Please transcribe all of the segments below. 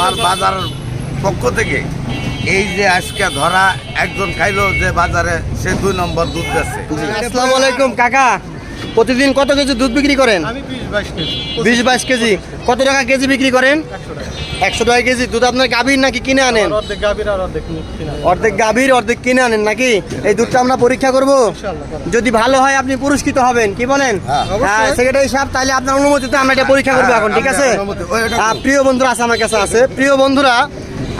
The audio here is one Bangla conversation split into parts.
আমার বাজার পক্ষ থেকে এই যে আজকে ধরা একজন খাইলো যে বাজারে সে দুই নম্বর দুধ বেচে। আসসালামু আলাইকুম, কাকা। প্রতিদিন কত কেজি দুধ বিক্রি করেন? বিশ বাইশ কেজি। কত টাকা কেজি বিক্রি করেন? একশো টাকা। কেজি। দুধ আপনার গাভীর নাকি কিনে আনেন? অর্ধেক গাভীর অর্ধেক কিনা আনেন। নাকি? এই দুধটা আমরা পরীক্ষা করব। যদি ভালো হয় আপনি পুরস্কৃত হবেন। কি বলেন? হ্যাঁ, হ্যাঁ সেক্রেটারি সাহেব তাহলে আপনার অনুমতিতে আমরা এটা পরীক্ষা করব এখন ঠিক আছে? হ্যাঁ, প্রিয় বন্ধুরা আছে আমার কাছে আছে। প্রিয় বন্ধুরা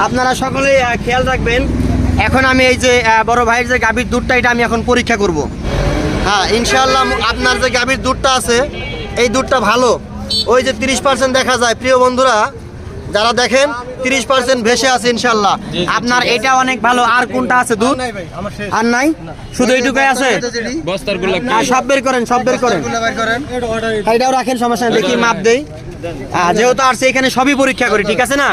আপনারা সকলেই খেয়াল রাখবেন। এখন আমি এই যে বড় ভাইয়ের যে গাভীর দুধটা এটা আমি এখন পরীক্ষা করব। হ্যাঁ ইনশাল্লাহ আপনার যে গাভীর দুধটা আছে এই দুধটা ভালো। ওই যে তিরিশ পার্সেন্ট দেখা যায়। প্রিয় বন্ধুরা যারা দেখেন তিরিশ পার্সেন্ট ভেসে আছে ইনশাল্লাহ আপনার এটা অনেক ভালো। আর কোনটা আছে দুধ? নাই ভাই আমার শেষ। আর নাই? শুধু এইটুকুই আছে? হ্যাঁ, সব বের করেন সব বের করেন। এটা এটাও রাখেন সমস্যা নেই দেখি মাপ দেই। আহ, যেহেতু আসছে এখানে সবই পরীক্ষা করি ঠিক আছে না?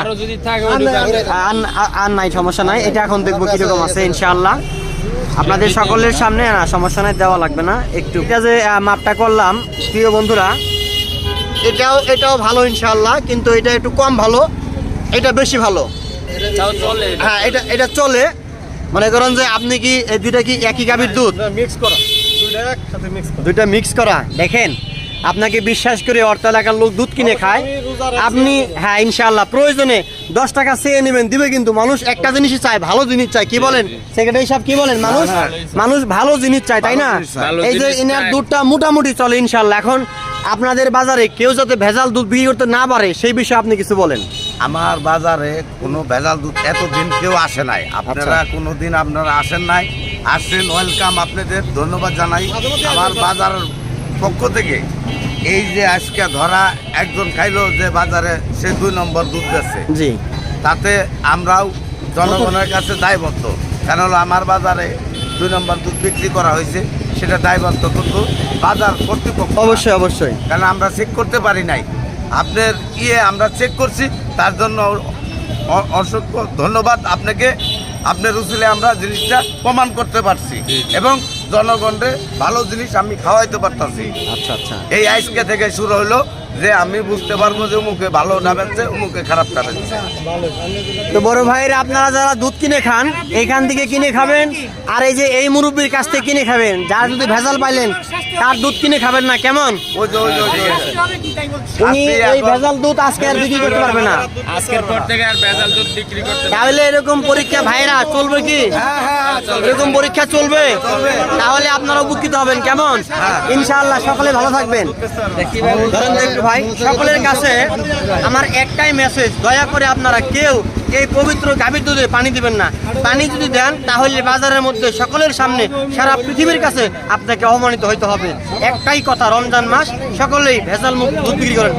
আর নাই সমস্যা নাই। এটা এখন দেখব কীরকম আছে ইনশাআল্লাহ। আপনাদের সকলের সামনে না সমস্যা নাই দেওয়া লাগবে না। একটু এটা যে মাপটা করলাম। প্রিয় বন্ধুরা এটাও এটাও ভালো ইনশাল্লাহ কিন্তু এটা একটু কম ভালো এটা বেশি ভালো। হ্যাঁ এটা এটা চলে। মনে করেন যে আপনি কি এই দুইটা কি একই গাভীর দুধ? মিক্স করা। মিক্স করা। দুইটা মিক্স করা। দেখেন আপনাকে বিশ্বাস করে অর্থ এলাকার লোক দুধ কিনে খায়। আপনি হ্যাঁ ইনশাআল্লাহ প্রয়োজনে দশ টাকা চেয়ে নেবেন দিবে কিন্তু মানুষ। একটা জিনিসই চায় ভালো জিনিস চায়। কি বলেন? সেক্রেটারি সাহেব কি বলেন? মানুষ মানুষ ভালো জিনিস চায় তাই না। এই যে ইনার দুধটা মোটামুটি চলে ইনশাআল্লাহ। এখন আপনাদের বাজারে কেউ যাতে ভেজাল দুধ বিক্রি করতে না পারে সেই বিষয়ে আপনি কিছু বলেন। আমার বাজারে কোনো ভেজাল দুধ এতদিন কেউ আসে নাই। আপনারা কোনো দিন আপনারা আসেন নাই। আসছেন ওয়েলকাম আপনাদের। ধন্যবাদ জানাই। আমার বাজার পক্ষ থেকে এই যে আজকে ধরা একজন খাইলো যে বাজারে সে দুই নম্বর দুধ বেচে। জি। তাতে আমরাও জনগণের কাছে দায়বদ্ধ। কেন হলো আমার বাজারে দুই নম্বর দুধ বিক্রি করা হয়েছে সেটা দায়বদ্ধ কিন্তু বাজার কর্তৃপক্ষ অবশ্যই অবশ্যই। কারণ আমরা চেক করতে পারি নাই? আপনার ইয়ে আমরা চেক করছি তার জন্য অসংখ্য ধন্যবাদ আপনাকে। আপনার উচিলে আমরা জিনিসটা প্রমাণ করতে পারছি। এবং জনগণকে ভালো জিনিস আমি খাওয়াইতে পারতাছি। আচ্ছা আচ্ছা। এই আজকে থেকে শুরু হলো যে আমি বুঝতে পারব যে উমুকে ভালো না নামেছে উমুকে খারাপ না ভালো তো বড় ভাইরা আপনারা যারা দুধ কিনে খান এইখান থেকে কিনে খাবেন আর এই যে এই মুরব্বীর কাছ থেকে কিনে খাবেন যারা যদি ভেজাল পাইলেন তার দুধ কিনে খাবেন না কেমন। উনি আপনি এই ভেজাল দুধ আজকে আর বিক্রি করতে পারবে না। আজকের পর থেকে আর ভেজাল দুধ বিক্রি করতে তাহলে এরকম পরীক্ষা ভাইরা চলবে কি? এরকম পরীক্ষা চলবে। তাহলে আপনারা উপকৃত হবেন কেমন? ইনশাআল্লাহ সকলে ভালো থাকবেন। ধরেন একটু ভাই সকলের কাছে আমার একটাই মেসেজ দয়া করে আপনারা কেউ এই পবিত্র গাভীর দুধে পানি দিবেন না। পানি যদি দেন তাহলে বাজারের মধ্যে সকলের সামনে সারা পৃথিবীর কাছে আপনাকে অপমানিত হইতে হবে। একটাই কথা রমজান মাস সকলেই ভেজাল মুখ দুধ বিক্রি করেন।